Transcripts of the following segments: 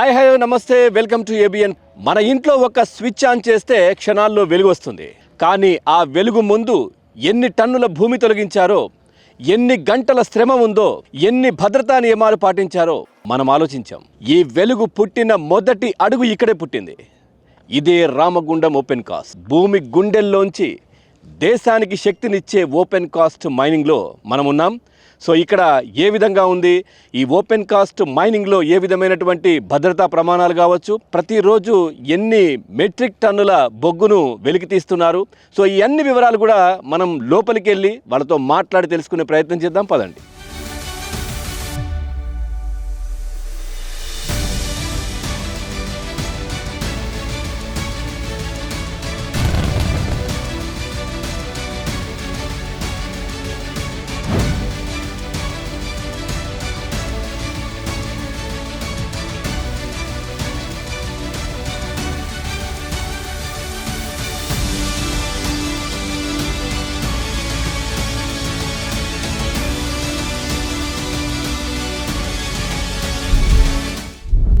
Hi hi నమస్తే welcome to ABN మన ఇంట్లో ఒక స్విచ్ ఆన్ చేస్తే క్షణాల్లో వెలుగు వస్తుంది. కానీ ఆ వెలుగు ముందు ఎన్ని టన్నుల భూమి తొలగించారో ఎన్ని గంటల శ్రమ ఉందో ఎన్ని భద్రతా నియమాలు పాటించారో మనం ఆలోచించాం. ఈ వెలుగు పుట్టిన మొదటి అడుగు ఇక్కడే పుట్టింది. ఇదే రామగుండం ఓపెన్ కాస్ట్. భూమి గుండెల్లోంచి దేశానికి శక్తినిచ్చే ఓపెన్ కాస్ట్ మైనింగ్లో మనం ఉన్నాం. సో ఇక్కడ ఏ విధంగా ఉంది? ఈ ఓపెన్ కాస్ట్ మైనింగ్లో ఏ విధమైనటువంటి భద్రతా ప్రమాణాలు కావచ్చు? ప్రతిరోజు ఎన్ని మెట్రిక్ టన్నుల బొగ్గును వెలికి తీస్తున్నారు? సో ఈ అన్ని వివరాలు కూడా మనం లోపలికి వెళ్ళి వాళ్ళతో మాట్లాడి తెలుసుకునే ప్రయత్నం చేద్దాం. పదండి.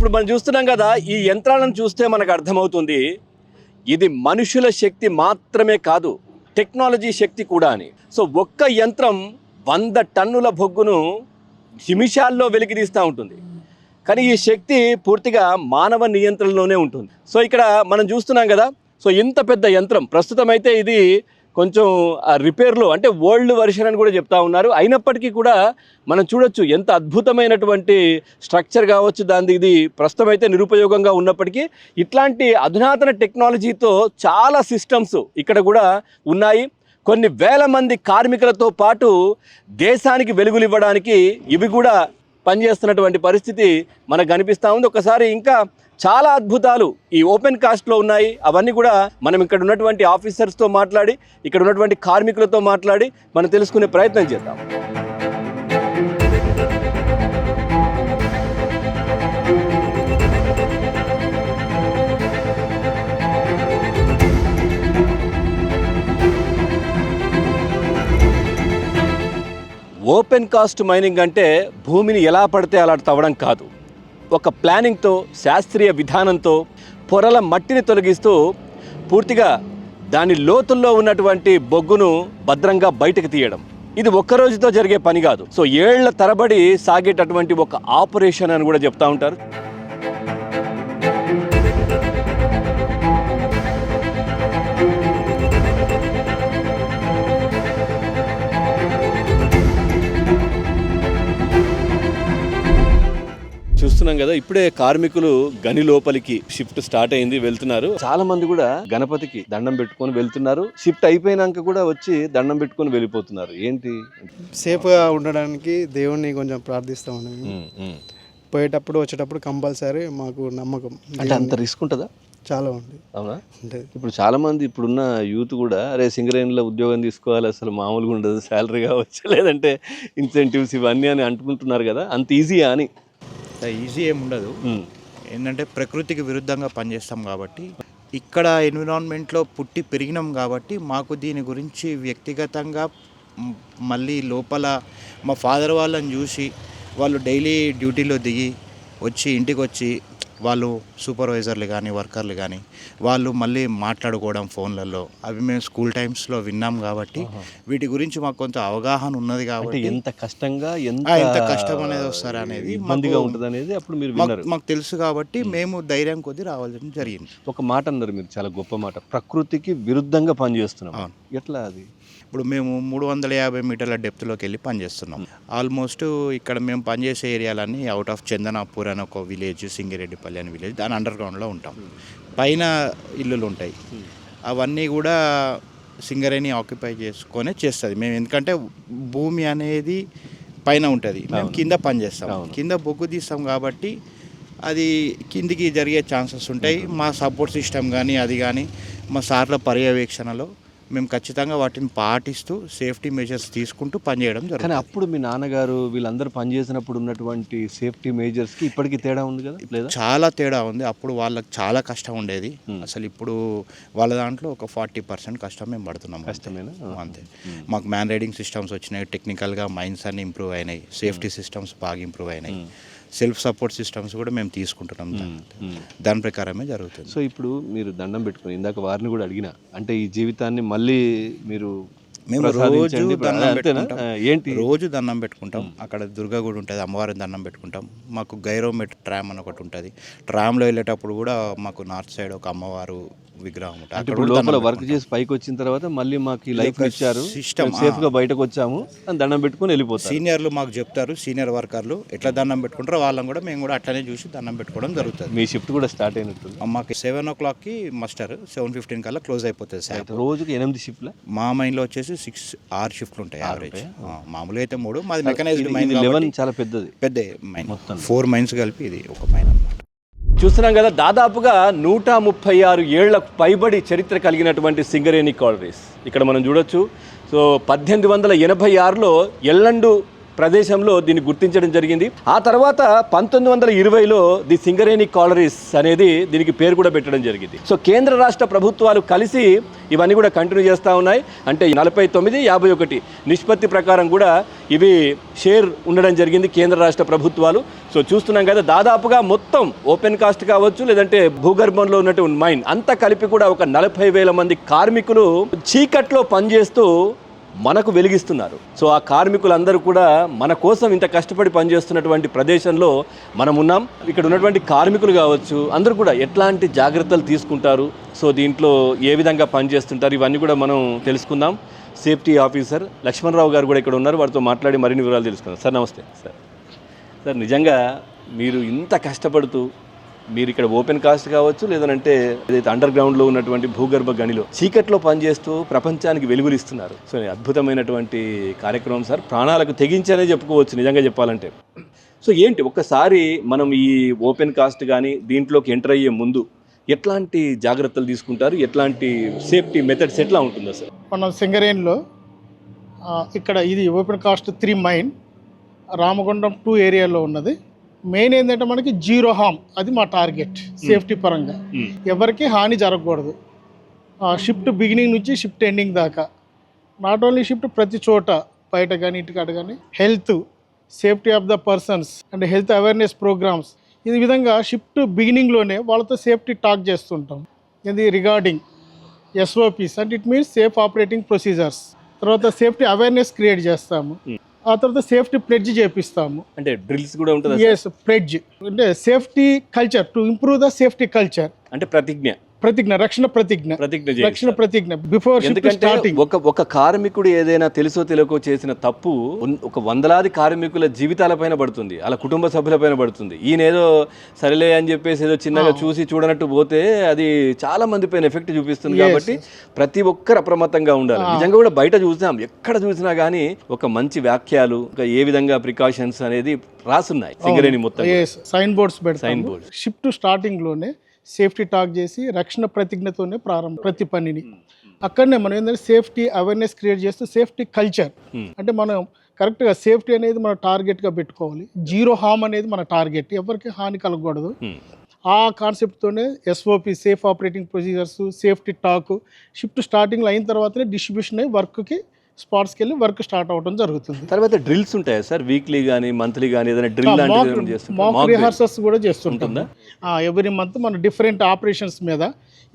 ఇప్పుడు మనం చూస్తున్నాం కదా ఈ యంత్రాలను చూస్తే మనకు అర్థమవుతుంది ఇది మనుషుల శక్తి మాత్రమే కాదు టెక్నాలజీ శక్తి కూడా అని. సో ఒక్క యంత్రం వంద టన్నుల బొగ్గును నిమిషాల్లో వెలికితీస్తూ ఉంటుంది. కానీ ఈ శక్తి పూర్తిగా మానవ నియంత్రణలోనే ఉంటుంది. సో ఇక్కడ మనం చూస్తున్నాం కదా సో ఇంత పెద్ద యంత్రం ప్రస్తుతం అయితే ఇది కొంచెం ఆ రిపేర్లో అంటే ఓల్డ్ వర్షన్ అని కూడా చెప్తా ఉన్నారు. అయినప్పటికీ కూడా మనం చూడొచ్చు ఎంత అద్భుతమైనటువంటి స్ట్రక్చర్ కావచ్చు దాని ఇది ప్రస్తుతం అయితే నిరుపయోగంగా ఉన్నప్పటికీ ఇట్లాంటి అధునాతన టెక్నాలజీతో చాలా సిస్టమ్స్ ఇక్కడ కూడా ఉన్నాయి. కొన్ని వేల మంది కార్మికులతో పాటు దేశానికి వెలుగులివ్వడానికి ఇవి కూడా పనిచేస్తున్నటువంటి పరిస్థితి మనకు కనిపిస్తూ ఉంది. ఒకసారి ఇంకా చాలా అద్భుతాలు ఈ ఓపెన్ కాస్ట్లో ఉన్నాయి. అవన్నీ కూడా మనం ఇక్కడ ఉన్నటువంటి ఆఫీసర్స్తో మాట్లాడి ఇక్కడ ఉన్నటువంటి కార్మికులతో మాట్లాడి మనం తెలుసుకునే ప్రయత్నం చేద్దాం. ఓపెన్ కాస్ట్ మైనింగ్ అంటే భూమిని ఎలా పడితే అలా తవ్వడం కాదు. ఒక ప్లానింగ్తో శాస్త్రీయ విధానంతో పొరల మట్టిని తొలగిస్తూ పూర్తిగా దాని లోతుల్లో ఉన్నటువంటి బొగ్గును భద్రంగా బయటకు తీయడం. ఇది ఒక్క రోజుతో జరిగే పని కాదు. సో ఏళ్ళ తరబడి సాగేటటువంటి ఒక ఆపరేషన్ అని కూడా చెప్తా ఉంటారు. చూస్తున్నాం కదా ఇప్పుడే కార్మికులు గని లోపలికి షిఫ్ట్ స్టార్ట్ అయింది వెళ్తున్నారు. చాలా మంది కూడా గణపతికి దండం పెట్టుకొని వెళ్తున్నారు. షిఫ్ట్ అయిపోయినాక కూడా వచ్చి దండం పెట్టుకొని వెళ్ళిపోతున్నారు. ఏంటి? సేఫ్గా ఉండడానికి దేవుణ్ణి కొంచెం ప్రార్థిస్తాం మేము. ఉమ్, ఉమ్. పోయేటప్పుడు వచ్చేటప్పుడు కంపల్సరీ మాకు నమ్మకం. అంటే అంత రిస్క్ ఉంటుందా? చాలా ఉంది. అవునా? అంటే ఇప్పుడు చాలా మంది ఇప్పుడున్న యూత్ కూడా అరే సింగరేణిలో ఉద్యోగం తీసుకోవాలి అసలు మామూలుగా ఉండదు శాలరీ కావచ్చు లేదంటే ఇన్సెంటివ్స్ ఇవన్నీ అని అంటుకుంటున్నారు కదా అంత ఈజీయా అని. ఈజీ ఏమి ఉండదు. ఏంటంటే ప్రకృతికి విరుద్ధంగా పనిచేస్తాం కాబట్టి ఇక్కడ ఎన్విరాన్మెంట్లో పుట్టి పెరిగినాం కాబట్టి మాకు దీని గురించి వ్యక్తిగతంగా మళ్ళీ లోపల మా ఫాదర్ వాళ్ళని చూసి వాళ్ళు డైలీ డ్యూటీలో దిగి వచ్చి ఇంటికి వచ్చి వాళ్ళు సూపర్వైజర్లు కానీ వర్కర్లు కానీ వాళ్ళు మళ్ళీ మాట్లాడుకోవడం ఫోన్లలో. అవి మేము స్కూల్ టైమ్స్లో విన్నాం కాబట్టి వీటి గురించి మాకు కొంత అవగాహన ఉన్నది కాబట్టి ఎంత కష్టంగా ఎంత ఎంత కష్టం అనేది వస్తారు అనేది మాకు- ఉంటుంది అనేది అప్పుడు మీరు మాకు విన్నారు. మాకు తెలుసు కాబట్టి మేము ధైర్యం కొద్దీ రావాల్సి జరిగింది. ఒక మాట అన్నారు మీరు చాలా గొప్ప మాట. ప్రకృతికి విరుద్ధంగా పనిచేస్తున్నాం. ఎట్లా అది? ఇప్పుడు మేము మూడు వందల యాభై మీటర్ల డెప్త్లోకి వెళ్ళి పనిచేస్తున్నాం. ఆల్మోస్ట్ ఇక్కడ మేము పనిచేసే ఏరియాలన్నీ అవుట్ ఆఫ్ చందనాపూర్ అని ఒక విలేజ్ సింగిరెడ్డిపల్లి అని విలేజ్ దాని అండర్ గ్రౌండ్లో ఉంటాం. పైన ఇల్లులు ఉంటాయి అవన్నీ కూడా సింగరేణి ఆక్యుపై చేసుకొని చేస్తుంది. మేము ఎందుకంటే భూమి అనేది పైన ఉంటుంది. మేము కింద పని చేస్తాం కింద బొగ్గు తీస్తాం కాబట్టి అది కిందికి జరిగే ఛాన్సెస్ ఉంటాయి. మా సపోర్ట్ సిస్టమ్ కానీ అది కానీ మా సార్ల పర్యవేక్షణలో మేము ఖచ్చితంగా వాటిని పాటిస్తూ సేఫ్టీ మెజర్స్ తీసుకుంటూ పనిచేయడం కానీ జరుగుతుంది అప్పుడు మీ నాన్నగారు వీళ్ళందరూ పనిచేసినప్పుడు ఉన్నటువంటి సేఫ్టీ మేజర్స్కి ఇప్పటికి తేడా ఉంది కదా? లేదా? చాలా తేడా ఉంది. అప్పుడు వాళ్ళకి చాలా కష్టం ఉండేది. అసలు ఇప్పుడు వాళ్ళ దాంట్లో ఒక ఫార్టీ పర్సెంట్ కష్టం మేము పడుతున్నాం. కష్టమేనా? అంతే. మాకు మ్యాన్ రైడింగ్ సిస్టమ్స్ వచ్చినాయి. టెక్నికల్గా మైండ్స్ అన్ని ఇంప్రూవ్ అయినాయి. సేఫ్టీ సిస్టమ్స్ బాగా ఇంప్రూవ్ అయినాయి. సెల్ఫ్ సపోర్ట్ సిస్టమ్స్ కూడా మేము తీసుకుంటున్నాం దాని- ప్రకారమే జరుగుతుంది. సో ఇప్పుడు మీరు దండం పెట్టుకుని ఇందాక వారిని కూడా అడిగిన అంటే ఈ జీవితాన్ని మళ్ళీ మీరు మేము రోజు. దండం? పెట్టుకుంటాం. ఏంటి? రోజు దండం పెట్టుకుంటాం. అక్కడ దుర్గా గుడి ఉంటుంది అమ్మవారిని దండం పెట్టుకుంటాం. మాకు గైరోమెట్ ట్రామ్ అని ఒకటి ఉంటుంది. ట్రామ్లో వెళ్ళేటప్పుడు కూడా మాకు నార్త్ సైడ్ ఒక అమ్మవారు విగ్రహం ఉంటుంది. లోపల వర్క్ చేసి పైకి వచ్చిన తర్వాత మళ్ళీ మాకు లైఫ్ ఇచ్చారు. system, సేఫ్గా బయటకు వచ్చాము అని దండం పెట్టుకుని వెళ్ళిపోతారు. సీనియర్లు మాకు చెప్తారు సీనియర్ వర్కర్లు ఎట్లా దండం పెట్టుకుంటారో వాళ్ళని కూడా మేము కూడా అట్లనే చూసి దండం పెట్టుకోవడం జరుగుతుంది. మీ షిఫ్ట్ కూడా స్టార్ట్ అయినట్టుంది. మాకు సెవెన్ ఓ క్లాక్కి మస్టర్ సెవెన్ ఫిఫ్టీన్ కల్లా క్లోజ్ అయిపోతుంది సార్. రోజుకి ఎనిమిది షిఫ్ట్ల? మా మైండ్లో వచ్చేసి సిక్స్ ఆరు షిఫ్ట్లు ఉంటాయి యావరేజ్ మామూలుగా అయితే మూడు. మాది మెకనైజ్డ్ మైండ్ లెవెన్ చాలా పెద్దది. పెద్ద మైన్ ఫోర్ మైన్స్ కలిపి ఇది ఒక మైన్ అన్నమాట. చూస్తున్నాం కదా దాదాపుగా నూట ముప్పై ఆరు ఏళ్ళ పైబడి చరిత్ర కలిగినటువంటి సింగరేణి కాలరీస్ ఇక్కడ మనం చూడొచ్చు. సో పద్దెనిమిది వందల ఎనభై ఆరులో ఎల్లండు ప్రదేశంలో దీన్ని గుర్తించడం జరిగింది. ఆ తర్వాత పంతొమ్మిది వందల ఇరవైలో ది సింగరేణి కాలరీస్ అనేది దీనికి పేరు కూడా పెట్టడం జరిగింది. సో కేంద్ర రాష్ట్ర ప్రభుత్వాలు కలిసి ఇవన్నీ కూడా కంటిన్యూ చేస్తూ ఉన్నాయి. అంటే నలభై తొమ్మిది యాభై ఒకటి నిష్పత్తి ప్రకారం కూడా ఇవి షేర్ ఉండడం జరిగింది కేంద్ర రాష్ట్ర ప్రభుత్వాలు. సో చూస్తున్నాం కదా దాదాపుగా మొత్తం ఓపెన్ కాస్ట్ కావచ్చు లేదంటే భూగర్భంలో ఉన్నటువంటి మైన్ అంతా కలిపి కూడా ఒక నలభై వేల మంది కార్మికులు చీకట్లో పనిచేస్తూ మనకు వెలిగిస్తున్నారు. సో ఆ కార్మికులందరూ కూడా మన కోసం ఇంత కష్టపడి పనిచేస్తున్నటువంటి ప్రదేశంలో మనం ఉన్నాం. ఇక్కడ ఉన్నటువంటి కార్మికులు కావచ్చు అందరూ కూడా ఎట్లాంటి జాగ్రత్తలు తీసుకుంటారు? సో దీంట్లో ఏ విధంగా పనిచేస్తుంటారు? ఇవన్నీ కూడా మనం తెలుసుకుందాం. సేఫ్టీ ఆఫీసర్ లక్ష్మణరావు గారు కూడా ఇక్కడ ఉన్నారు. వారితో మాట్లాడి మరిన్ని వివరాలు తెలుసుకుందాం. సార్ నమస్తే. సార్ సార్ నిజంగా మీరు ఇంత కష్టపడుతూ మీరు ఇక్కడ ఓపెన్ కాస్ట్ కావచ్చు లేదనంటే ఏదైతే అండర్ గ్రౌండ్లో ఉన్నటువంటి భూగర్భ గనిలో చీకట్లో పనిచేస్తూ ప్రపంచానికి వెలుగులు ఇస్తున్నారు సో అద్భుతమైనటువంటి కార్యక్రమం సార్. ప్రాణాలకు తెగించనే చెప్పుకోవచ్చు నిజంగా చెప్పాలంటే. సో ఏంటి? ఒక్కసారి మనం ఈ ఓపెన్ కాస్ట్ కానీ దీంట్లోకి ఎంటర్ అయ్యే ముందు ఎట్లాంటి జాగ్రత్తలు తీసుకుంటారు? ఎట్లాంటి సేఫ్టీ మెథడ్స్ ఎట్లా ఉంటుందో సార్? మన సింగరేన్లో ఇక్కడ ఇది open cast three mine Ramagundam two ఏరియాలో ఉన్నది. మెయిన్ ఏంటంటే మనకి జీరో హామ్ అది మా టార్గెట్ సేఫ్టీ పరంగా. ఎవరికి హాని జరగకూడదు. షిఫ్ట్ బిగినింగ్ నుంచి షిఫ్ట్ ఎండింగ్ దాకా. నాట్ ఓన్లీ షిఫ్ట్ ప్రతి చోట బయట కానీ ఇంటికాడ కానీ health safety of the persons and health awareness programmes. ఈ విధంగా షిఫ్ట్ బిగినింగ్లోనే వాళ్ళతో సేఫ్టీ టాక్ చేస్తుంటాం. ఇది రిగార్డింగ్ ఎస్ఓపిస్ అంటే it means safe operating procedures. తర్వాత సేఫ్టీ అవేర్నెస్ క్రియేట్ చేస్తాము. ఆ తర్వాత సేఫ్టీ ప్లెడ్జ్ చేపిస్తాము. అంటే డ్రిల్స్ కూడా ఉంటుంది ఎస్ ప్లెడ్జ్. అంటే safety culture to improve the safety culture. అంటే ప్రతిజ్ఞ. ప్రతిజ్ఞ రక్షణ ప్రతిజ్ఞ. ప్రతిజ్ఞ రక్షణ. ప్రతిజ్ఞ. బిఫోర్ ఎందుకంటే స్టార్టింగ్ ఒక ఒక కార్మికుడు ఏదైనా తెలుసో తెలియకో చేసిన తప్పు ఒక వందలాది కార్మికుల జీవితాలపైన పడుతుంది. అలా కుటుంబ సభ్యులపైన పడుతుంది. ఈయన ఏదో సరేలే అని చెప్పేసి ఏదో చిన్నగా చూసి చూడనట్టు పోతే అది చాలా మంది పైన ఎఫెక్ట్ చూపిస్తుంది కాబట్టి ప్రతి ఒక్కరు అప్రమత్తంగా ఉండాలి. నిజంగా కూడా బయట చూసాం ఎక్కడ చూసినా కానీ ఒక మంచి వాక్యాలు ఇంకా ఏ విధంగా ప్రికాషన్స్ అనేది రాసున్నాయి. సింగరేణి మొత్తం సైన్ బోర్డ్స్ పెడతాము. Boards. షిఫ్ట్ స్టార్టింగ్లోనే సేఫ్టీ టాక్ చేసి రక్షణ ప్రతిజ్ఞతోనే ప్రారంభం ప్రతి పనిని. అక్కడనే మనం ఏంటంటే సేఫ్టీ అవేర్నెస్ క్రియేట్ చేస్తూ సేఫ్టీ కల్చర్. అంటే మనం కరెక్ట్గా సేఫ్టీ అనేది మన టార్గెట్గా పెట్టుకోవాలి. జీరో హామ్ అనేది మన టార్గెట్. ఎవరికి హాని కలగకూడదు. Hmm. ఆ కాన్సెప్ట్తోనే SOP safe operating procedures safety talk shift స్టార్టింగ్లో అయిన తర్వాతనే డిస్ట్రిబ్యూషన్ అయ్యి వర్క్కి స్పాట్స్కి వెళ్ళి వర్క్ స్టార్ట్ అవ్వడం జరుగుతుంది. తర్వాత డ్రిల్స్ ఉంటాయా సార్? వీక్లీ కానీ మంత్లీ కానీ ఏదైనా డ్రిల్? మాక్. రిహార్సల్స్ కూడా చేస్తుంటుందా ఎవ్రీ మంత్ మన డిఫరెంట్ ఆపరేషన్స్ మీద.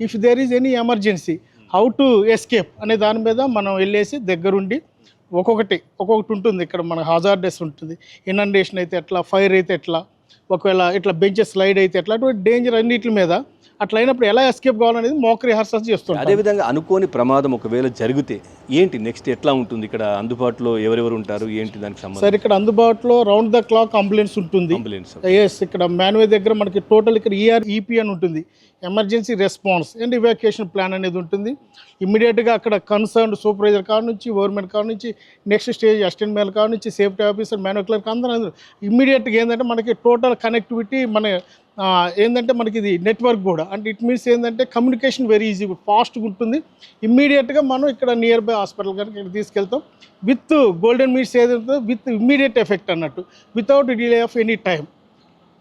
If there is any emergency how to escape అనే దాని మీద మనం వెళ్ళేసి దగ్గరుండి ఒక్కొక్కటి ఒక్కొక్కటి ఉంటుంది. ఇక్కడ మన హజార్డెస్ ఉంటుంది. ఇనండేషన్ అయితే ఎట్లా ఫైర్ అయితే ఎట్లా ఒకవేళ ఇట్లా బెంచెస్ స్లైడ్ అయితే అటువంటి డేంజర్ అన్నిటి మీద అట్లా అయినప్పుడు ఎలా ఎస్కేప్ కావాలనేది మాక్ రిహార్సల్స్ చేస్తుంటాం. అదేవిధంగా అనుకోని ప్రమాదం ఒకవేళ జరిగితే ఏంటి నెక్స్ట్ ఎట్లా ఉంటుంది? ఇక్కడ అందుబాటులో ఎవరెవరు ఉంటారు? ఏంటి దానికి సంబంధం సార్ ఇక్కడ అందుబాటులో రౌండ్ ద క్లాక్ అంబులెన్స్ ఉంటుంది. అంబులెన్స్ ఎస్ ఇక్కడ మాన్వే దగ్గర మనకి టోటల్ ఇక్కడ ఈఆర్ ఈపీ అని ఉంటుంది. Emergency response and evacuation plan అనేది ఉంటుంది. ఇమ్మీడియట్గా అక్కడ కన్సర్న్ సూపర్వైజర్ కాడ నుంచి గవర్నమెంట్ కాడ నుంచి నెక్స్ట్ స్టేజ్ అసిస్టెంట్ మేల్ కాడ నుంచి సేఫ్టీ ఆఫీసర్ మ్యాన్యూ క్లర్క్ అందరూ అందరూ. ఇమ్మీడియట్గా ఏంటంటే మనకి టోటల్ కనెక్టివిటీ మన ఏంటంటే మనకి ఇది నెట్వర్క్ కూడా. అంటే ఇట్ మీన్స్ ఏంటంటే కమ్యూనికేషన్ వెరీ ఈజీ ఫాస్ట్గా ఉంటుంది. ఇమ్మీడియట్గా మనం ఇక్కడ నియర్ బై హాస్పిటల్ కనుక ఇక్కడ తీసుకెళ్తాం. విత్ గోల్డెన్ మీట్స్ ఏదైతే విత్ ఇమ్మీడియట్ ఎఫెక్ట్ అన్నట్టు. Without delay of any time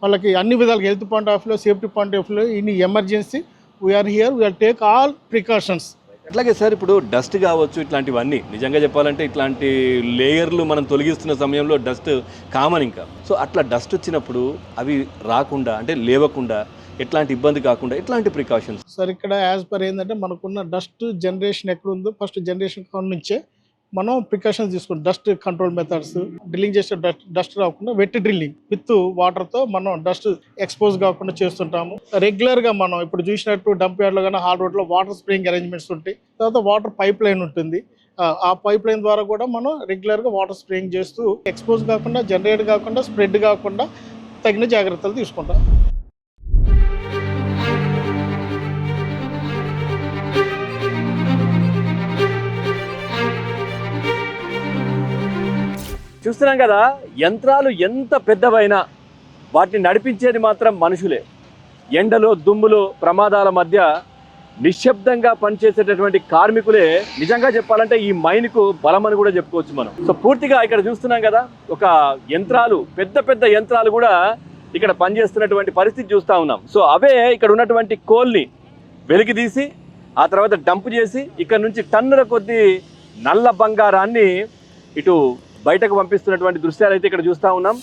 వాళ్ళకి అన్ని విధాలుగా health point of safety point of view in emergency we are here we are take all precautions అట్లాగే sir ఇప్పుడు డస్ట్ కావచ్చు ఇట్లాంటివన్నీ నిజంగా చెప్పాలంటే ఇట్లాంటి లేయర్లు మనం తొలగిస్తున్న సమయంలో డస్ట్ కామన్ ఇంకా. సో అట్లా డస్ట్ వచ్చినప్పుడు అవి రాకుండా అంటే లేవకుండా ఎట్లాంటి ఇబ్బంది కాకుండా ఎట్లాంటి ప్రికాషన్స్. సార్ ఇక్కడ యాజ్ పర్ ఏంటంటే మనకున్న డస్ట్ జనరేషన్ ఎక్కడ ఉందో ఫస్ట్ జనరేషన్ కాడ నుంచే మనం ప్రికాషన్స్ తీసుకుంటాం. డస్ట్ కంట్రోల్ మెథడ్స్ డ్రిల్లింగ్ చేసే డస్ట్ డస్ట్ రాకుండా వెట్ డ్రిల్లింగ్ విత్ వాటర్తో మనం డస్ట్ ఎక్స్పోజ్ కాకుండా చేస్తుంటాము. రెగ్యులర్గా మనం ఇప్పుడు చూసినట్టు డంప్ యార్డ్లో కానీ హాల్ రోడ్లో వాటర్ స్ప్రేయింగ్ అరేంజ్మెంట్స్ ఉంటాయి. తర్వాత వాటర్ పైప్ లైన్ ఉంటుంది. ఆ పైప్ లైన్ ద్వారా కూడా మనం రెగ్యులర్గా వాటర్ స్ప్రేయింగ్ చేస్తూ ఎక్స్పోజ్ కాకుండా జనరేట్ కాకుండా స్ప్రెడ్ కాకుండా తగిన జాగ్రత్తలు తీసుకుంటాం. చూస్తున్నాం కదా యంత్రాలు ఎంత పెద్దవైనా వాటిని నడిపించేది మాత్రం మనుషులే. ఎండలో దుమ్ములు ప్రమాదాల మధ్య నిశ్శబ్దంగా పనిచేసేటటువంటి కార్మికులే నిజంగా చెప్పాలంటే ఈ మైన్కు బలమని కూడా చెప్పుకోవచ్చు మనం. సో పూర్తిగా ఇక్కడ చూస్తున్నాం కదా ఒక యంత్రాలు పెద్ద పెద్ద యంత్రాలు కూడా ఇక్కడ పనిచేస్తున్నటువంటి పరిస్థితి చూస్తూ ఉన్నాం. సో అవే ఇక్కడ ఉన్నటువంటి కోల్ని వెలికితీసి ఆ తర్వాత డంప్ చేసి ఇక్కడ నుంచి టన్నుల కొద్దీ నల్ల బంగారాన్ని ఇటు బయటకు పంపిస్తున్నటువంటి దృశ్యాలు అయితే ఇక్కడ చూస్తూ ఉన్నాం.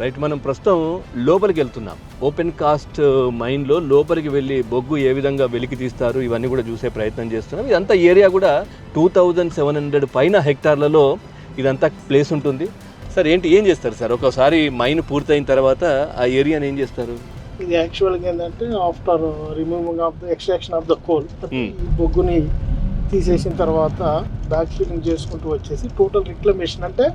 రైట్ మనం ప్రస్తుతం లోపలికి వెళ్తున్నాం. ఓపెన్ కాస్ట్ మైన్లో లోపలికి వెళ్ళి బొగ్గు ఏ విధంగా వెలికి తీస్తారు ఇవన్నీ కూడా చూసే ప్రయత్నం చేస్తున్నాం. ఇదంతా ఏరియా కూడా టూ థౌజండ్ సెవెన్ హండ్రెడ్ పైన హెక్టార్లలో ఇదంతా ప్లేస్ ఉంటుంది. సార్ ఏంటి ఏం చేస్తారు సార్ ఒకసారి మైన్ పూర్తయిన తర్వాత ఆ ఏరియాని ఏం చేస్తారు ఇది యాక్చువల్గా ఏంటంటే after removing of the extraction of the coal. బొగ్గుని తీసేసిన తర్వాత బ్యాక్ ఫిల్లింగ్ చేసుకుంటూ వచ్చేసి టోటల్ రిక్లమేషన్ అంటే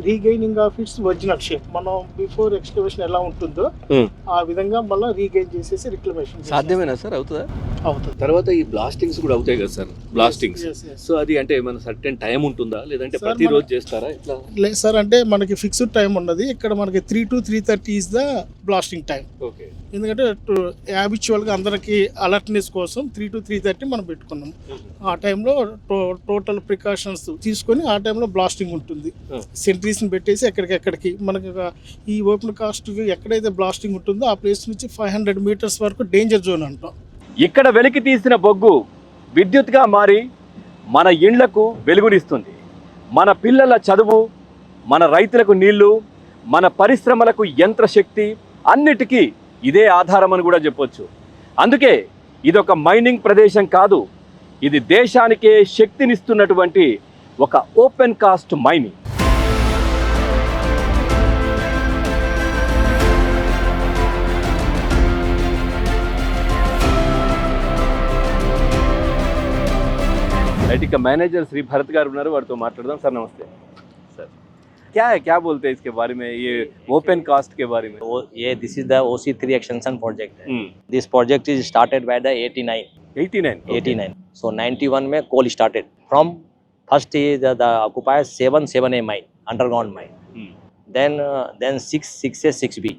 regaining of its original shape మనం బిఫోర్ ఎక్స్కవేషన్ ఎలా ఉంటుందో Hmm. ఆ విధంగా మళ్ళీ రీగైన్ చేసేసి రిక్లమేషన్ సాధ్యమేనా సార్? అవుతుందా? అవుతుంది. తర్వాత ఈ బ్లాస్టింగ్స్ కూడా అవుతాయి కదా సార్? బ్లాస్టింగ్స్. సో అది అంటే ఏమైనా సర్టెన్ టైం ఉంటుందా? లేదంటే Sir, ప్రతిరోజు మన- చేస్తారా? ఇట్లా? లేదు సార్ అంటే మనకి ఫిక్స్డ్ టైం ఉన్నది. ఇక్కడ మనకి three to three thirty is the blasting time okay ఎందుకంటే హ్యాబిచువల్గా అందరికీ అలర్ట్నెస్ కోసం త్రీ టు త్రీ థర్టీ మనం పెట్టుకున్నాం. ఆ టైంలో టో టోటల్ ప్రికాషన్స్ తీసుకొని ఆ టైంలో బ్లాస్టింగ్ ఉంటుంది. Hmm. సెంట్రీస్ని పెట్టేసి ఎక్కడికెక్కడికి మనకి ఈ ఓపెన్ కాస్ట్ ఎక్కడైతే బ్లాస్టింగ్ ఉంటుందో ఆ ప్లేస్ నుంచి ఫైవ్ హండ్రెడ్ మీటర్స్ వరకు డేంజర్ జోన్ అంటాం. ఇక్కడ వెలికి తీసిన బొగ్గు విద్యుత్గా మారి మన ఇండ్లకు వెలుగునిస్తుంది. మన పిల్లల చదువు మన రైతులకు నీళ్ళు మన పరిశ్రమలకు యంత్రశక్తి అన్నిటికీ ఇదే ఆధారం అని కూడా చెప్పొచ్చు. అందుకే ఇదొక మైనింగ్ ప్రదేశం కాదు ఇది దేశానికే శక్తినిస్తున్నటువంటి ఒక ఓపెన్ కాస్ట్ మైనింగ్. రైట్ ఇక మేనేజర్ శ్రీ భరత్ గారు ఉన్నారు వారితో మాట్లాడదాం సార్ నమస్తే సార్ क्या है क्या बोलते हैं इसके बारे में ये ओपन कास्ट के बारे में वो ये this is the OC three extension project Hmm. है this project is started by the 89 89 89 so 91 में coal started from first the, the occupiers 7 7a mine underground mine Hmm. then uh, then 6 6a 6b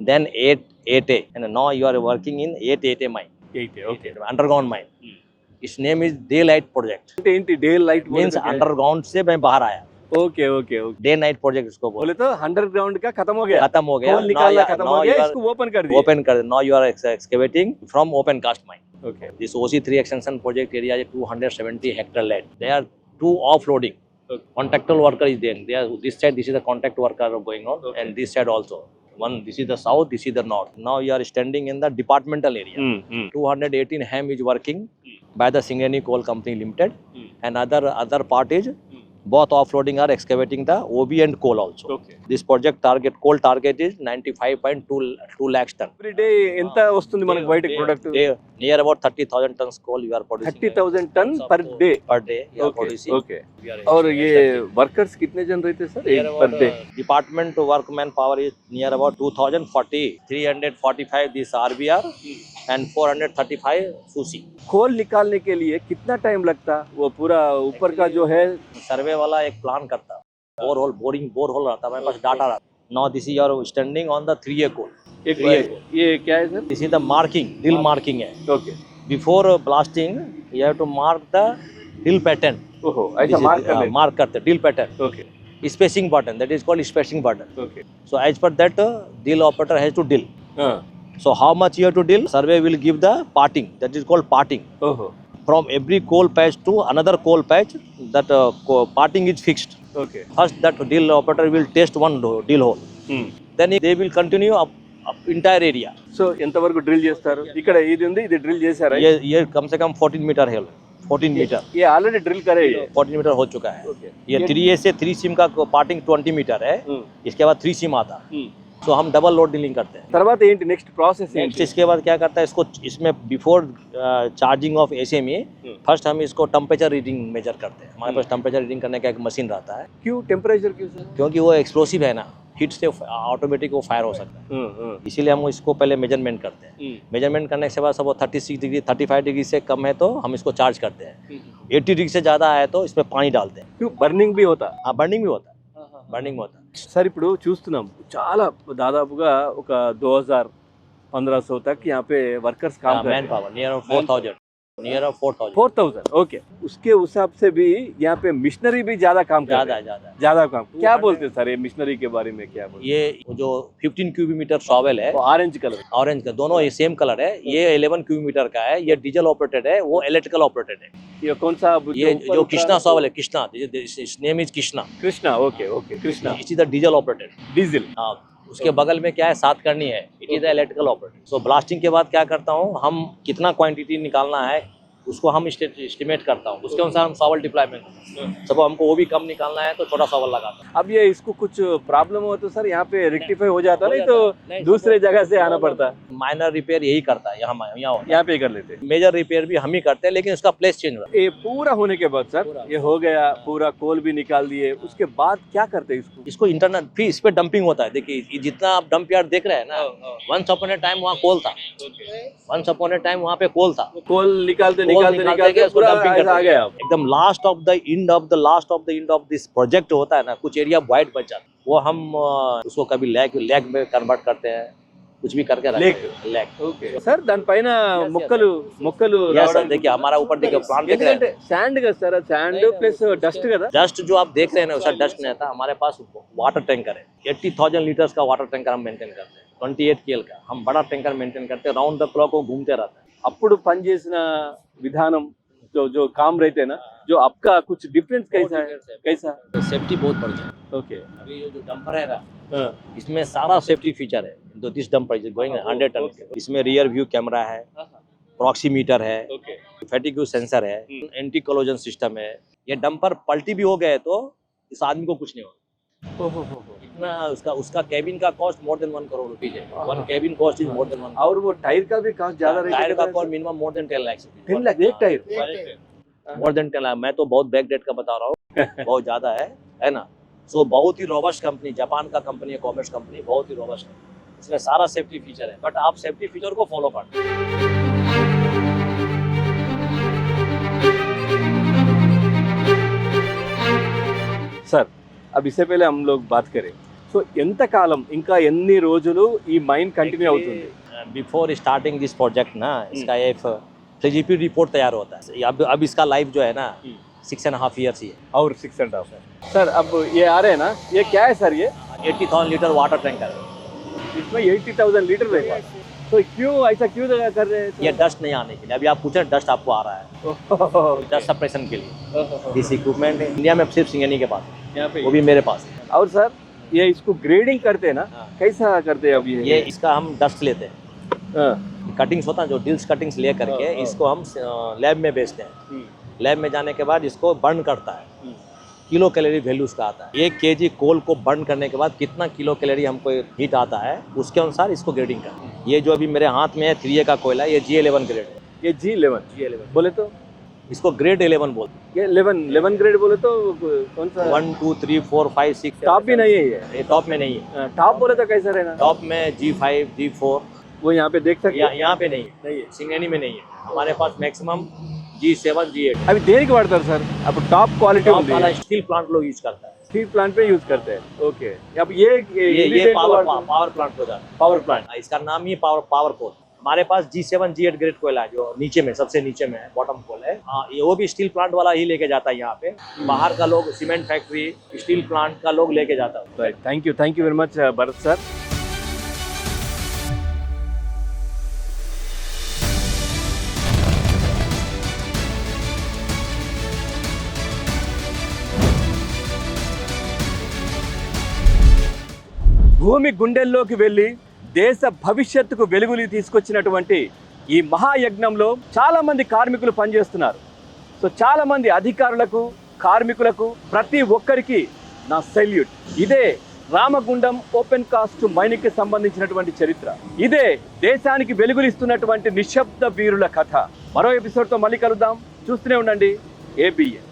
then 8 8a and now you are working in 8 8a mine 80 okay underground mine Hmm. its this name is daylight project day light mean underground से मैं बाहर आया। Okay okay okay day night project इसको बोले। तो underground का खत्म हो गया। खत्म हो गया। निकाला खत्म हो गया? इसको ओपन कर दिया। ओपन कर दिया now you are excavating from open cast mine okay this OC three extension project area two hundred seventy hectare land they are two of loading contractor worker is then they this side this is the contract worker going on and this side also one this is the south this is the north now you are standing in the departmental area two hundred eighteen HEMM is working by the Singareni Coal Company Limited, Hmm. and other other part is both offloading are excavating the OB and coal also. Okay This project target coal target is 95.2 2 lakhs ton. Every day ఎంత వస్తుంది మనకు బయటకు product They- near about 30,000 tons coal you are producing. Thirty thousand ton per day per day you are okay producing. Okay We are और ये expecting workers कितने जन रहते हैं सर near एक about, per day uh, department workman power is near about 2040 345 this RBR And 435 फूसी खोल निकालने के लिए कितना टाइम लगता? वो पूरा ऊपर का जो है सर्वे वाला एक प्लान करता। Bore hole boring bore hole रहता मेरे पास डाटा रहता। Now this is your standing on the three A coal एक ये क्या है sir? This is the marking drill marking है। Okay before blasting you have to mark the drill pattern ऐसा मार्क मार्क करते drill pattern okay spacing button that is called spacing button okay so as per that uh, operator has to deal. so how much you have to drill survey will give the parting that is called parting ఓహో from every coal patch to another coal patch that uh, co- parting is fixed okay first that drill operator will test one do- drill hole then they will continue up, up entire area so ఎంతవరకు drill చేస్తారు ఇక్కడ ఇది ఉంది ఇది drill చేశారా ये ये कम से कम 14 मीटर है 14 मीटर ये ऑलरेडी ड्रिल करे ये 14 मीटर हो चुका है ओके ये थ्री ए से थ्री सिम का पार्टिंग 20 मीटर है हम्म, इसके बाद थ्री सिम आता सो हम डबल लोड डीलिंग करते हैं తర్వాత ఏంటి నెక్స్ట్ ప్రాసెస్ नेक्स्ट ఏంటి इसके बाद क्या करता है इसको इसमें before charging of S M hmm. First हम इसको टेम्परेचर रीडिंग मेजर करते हैं हमारे पास टेम्परेचर रीडिंग करने का एक मशीन रहता है क्यों टेम्परेचर क्यों सर क्योंकि वो एक्सप्लोसिव है ना हीट से ऑटोमेटिक वो फायर हो सकता है इसीलिए हम इसको पहले मेजरमेंट करते हैं मेजरमेंट करने के बाद सब वो thirty six degree thirty five degree से कम है तो हम इसको चार्ज करते हैं एट्टी डिग्री से ज़्यादा है तो इसमें पानी डालते हैं क्यों बर्निंग भी होता हाँ बर्निंग भी होता है बर्निंग होता है సార్ ఇప్పుడు చూస్తున్నాం. చాలా దాదాపుగా ఒక దో హజార్ పంద్రహ సో తక్ యాపే వర్కర్స్ काम manpower near four thousand near four thousand four thousand okay उसके हिसाब से भी यहाँ पे मिशनरी भी ज़्यादा काम कर ज़्यादा ज़्यादा। ज़्यादा काम। क्या बोलते हैं सर ये मिशनरी के बारे में क्या बोलते ये जो 15 क्यूबिक मीटर शॉवेल है ऑरेंज कलर ऑरेंज कलर दोनों ये सेम कलर है। ये 11 क्यूबिक मीटर का है ये डीजल ऑपरेटेड है वो इलेक्ट्रिकल ऑपरेटेड है। ये कौन सा ये जो कृष्णा सॉवेल है Krishna name is Krishna. Krishna okay okay Krishna. The diesel operated diesel हाँ। उसके बगल में क्या है सात करनी है। It is a electrical operator so blasting के बाद क्या करता हूँ, हम कितना क्वांटिटी निकालना है उसको हम इस्टीमेट करता हूँ। उसके अनुसार हम सॉवल डिप्लॉयमेंट सब हमको वो भी कम निकालना है तो छोटा सॉवल लगाता हूँ। अब ये इसको कुछ प्रॉब्लम हो तो सर यहाँ पे रेक्टिफाई हो जाता नहीं तो नहीं, दूसरे जगह से आना पड़ता है। माइनर रिपेयर यही करता है यहाँ यहाँ यहाँ पे कर लेते मेजर रिपेयर भी हम ही करते हैं लेकिन उसका प्लेस चेंज होता ये पूरा होने के बाद सर ये हो गया पूरा कोल भी निकाल दिए। उसके बाद क्या करते हैं इसको? है इसको इंटरनल फिर इस पे डंपिंग होता है। देखिए जितना आप डंप यार्ड देख रहे हैं ना वंस अपॉन ए टाइम वहाँ कोल था। वंस अपॉन ए टाइम वहाँ पे कोल था। कोल निकालते कोल निकालते निकालते निकालते के उसको पूरा dumping ऐसा करते आ हैं। गया एकदम last of the end of the last of the end of this project होता है ना कुछ एरिया वाइट बच जाता है वो हम अ, उसको कभी लैग लैग में कन्वर्ट करते हैं कुछ भी करके रखते Leg. हैं लैग ఓకే సార్ దానిపైన yes, మొక్కలు మొక్కలు यस सर రావడానికి- देखिए हमारा ऊपर देखिए प्लांट देख रहे ఎందుకంటే हैं శాండ్ కదా సార్ శాండ్ ప్లస్ డస్ట్ కదా डस्ट जो आप देख रहे हैं ना उसका डस्ट नहीं आता हमारे पास वाटर टैंकर है एट्टी थाउजेंड लीटर्स का वाटर टैंकर हम मेंटेन करते हैं ट्वेंटी एट के का हम बड़ा टैंकर मेंटेन करते हैं राउंड द क्लॉक वो घूमते रहता है అప్పుడు పనిచేసిన విధానం जो जो काम रहते हैं ना जो आपका कुछ डिफरेंस कैसा है कैसा सेफ्टी बहुत बढ़ जाए ओके अभी ये जो डंपर है ना इसमें सारा सेफ्टी फीचर है तो this dumper is going hundred ton इसमें रियर व्यू कैमरा है प्रॉक्सीमीटर है ओके फैटिग्यू सेंसर है एंटी कोलोजन सिस्टम है ये डंपर पलटी भी हो गए तो इस आदमी को कुछ नहीं होगा इतना उसका उसका कैबिन का cost more than one crore rupees है। One cabin cost is more than one और वो टायर का भी कॉस्ट ज़्यादा टायर का cost minimum more than ten lakhs ten lakh एक tyre? More than ten lakh मैं तो बहुत बैक डेट का बता रहा हूँ। बहुत ज़्यादा है है ना? सो बहुत ही रोबस्ट कंपनी जापान का कंपनी है कॉमर्स कंपनी बहुत ही रोबस्ट है इसमें सारा सेफ्टी फीचर है। बट आप सेफ्टी फीचर को फॉलो करते सर अब इससे पहले हम लोग बात करें। సో ఎంత కాలం ఇంకా ఎన్ని రోజులు ఈ మైన్ కంటిన్యూ అవుతుంది बिफोर स्टार्टिंग दिस प्रोजेक्ट ना इसका एक फिजिपी रिपोर्ट तैयार होता है अब अब इसका लाइफ जो है ना सिक्स एंड हाफ ईयर्स ही है और सिक्स एंड हाफ सर अब ये आ रहे हैं ना ये क्या है सर ये eighty thousand litre water tanker है इसमें एट्टी थाउजेंड लीटर रहेगा तो क्यों ऐसा क्यों कर रहे हैं ये डस्ट नहीं आने के लिए अभी आप पूछे डस्ट आपको आ रहा है डस्ट सप्रेशन के लिए दिस इक्विपमेंट इंडिया में सिर्फ सिंगनी के पास है यहाँ पे वो भी मेरे पास है और सर ये इसको ग्रेडिंग करते हैं ना हाँ। कैसा करते हैं अब ये? ये इसका हम डस्ट लेते हैं। हाँ, कटिंग्स होता है जो डिल्स कटिंग्स ले करके हाँ, हाँ। इसको हम लैब में बेचते हैं। हम्म, लैब में जाने के बाद इसको बर्न करता है। हम्म। किलो कैलोरी वैल्यू उसका आता है। एक के जी कोल को बर्न करने के बाद कितना किलो कैलोरी हमको हीट आता है उसके अनुसार इसको ग्रेडिंग करते हैं। ये जो अभी मेरे हाथ में है थ्री ए का कोयला ये जी एलेवन ग्रेड है। ये जी इलेवन जी एलेवन बोले तो? इसको ग्रेड एलेवन बोलते ये इलेवन इलेवन ग्रेड बोले तो कौन सा? One two three four five six top भी नहीं है ये? ये टॉप में नहीं है। टॉप बोले तो कैसा रहना? टॉप में जी फाइव जी फोर वो यहाँ पे देख सकते हैं? यहाँ पे नहीं है। नहीं है। सिंगनी में नहीं है। हमारे पास maximum G seven G eight अभी देर के पड़ता सर। अब टॉप क्वालिटी वाला स्टील प्लांट लोग यूज़ करता है। स्टील प्लांट पे यूज़ करते हैं। ओके अब ये ये ये पावर पावर प्लांट हो जाता है। पावर प्लांट हाँ, इसका नाम ही पावर पावर कोल हमारे पास G seven G eight grade कोयला है जो नीचे में सबसे नीचे में है बॉटम कोल है हाँ, ये वो भी स्टील प्लांट वाला ही लेके जाता है यहाँ पे बाहर का लोग सीमेंट फैक्ट्री स्टील प्लांट का लोग लेके जाता है thank you thank you very much Bharat sir భూమి గుండెల్లోకి వెళ్ళి దేశ భవిష్యత్తుకు వెలుగులు తీసుకొచ్చినటువంటి ఈ మహాయజ్ఞంలో చాలామంది కార్మికులు పనిచేస్తున్నారు. సో చాలామంది అధికారులకు కార్మికులకు ప్రతి ఒక్కరికి నా సెల్యూట్. ఇదే రామగుండం ఓపెన్ కాస్ట్ మైనింగ్ సంబంధించినటువంటి చరిత్ర. ఇదే దేశానికి వెలుగులిస్తున్నటువంటి నిశ్శబ్ద వీరుల కథ. మరో ఎపిసోడ్తో మళ్ళీ కలుద్దాం. చూస్తూనే ఉండండి. ఏబిఎన్.